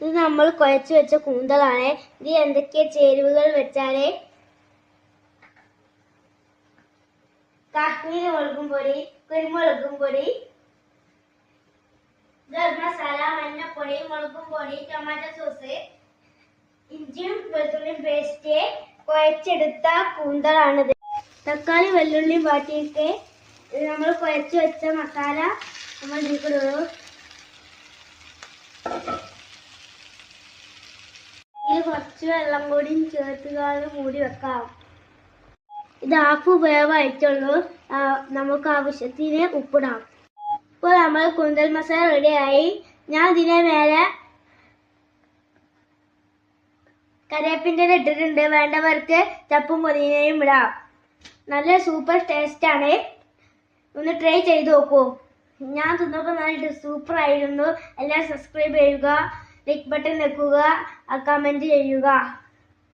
ഇത് നമ്മൾ കുഴച്ച് വെച്ച കൂന്തലാണ് ഇത് എന്തൊക്കെ ചേരുവകൾ വെച്ചാൽ? കാശ്മീരി മുളകും പൊടി കുരുമുളകും പൊടി ഗരം മസാല മഞ്ഞപ്പൊടി മുളകും പൊടി ടൊമാറ്റോ സോസ് ഇഞ്ചിയും വെളുത്തുള്ളിയും പേസ്റ്റ് കുഴച്ചെടുത്ത കൂന്തലാണിത് തക്കാളി വെള്ളുള്ളി വാട്ടിയിട്ട് നമ്മൾ കുഴച്ച് വെച്ച മസാല നമ്മൾ ഇതിൽ കുറച്ച് വെള്ളം കൂടിയും ചേർത്തുകാതെ മൂടി വെക്കാം. ഇത് ഹാഫ് വേവായിട്ടുള്ളൂ നമുക്ക് ആവശ്യത്തിന് ഉപ്പിടാം. ഇപ്പോൾ നമ്മൾ കുന്തൽ മസാല റെഡിയായി ഞാൻ ഇതിനെ മേലെ കരേപ്പിന്റെ ഇട്ടിട്ടുണ്ട്. വേണ്ടവർക്ക് ചപ്പും പൊതിനയും ഇടാം. നല്ല സൂപ്പർ ടേസ്റ്റ് ആണ്. ഒന്ന് ട്രൈ ചെയ്ത് നോക്കൂ. ഞാൻ തിന്നപ്പോൾ നല്ല സൂപ്പർ ആയിരുന്നു. എല്ലാവരും സബ്സ്ക്രൈബ് ചെയ്യുക. ലൈക്ക് ബട്ടൺ വെക്കുക കമന്റ് ചെയ്യുക.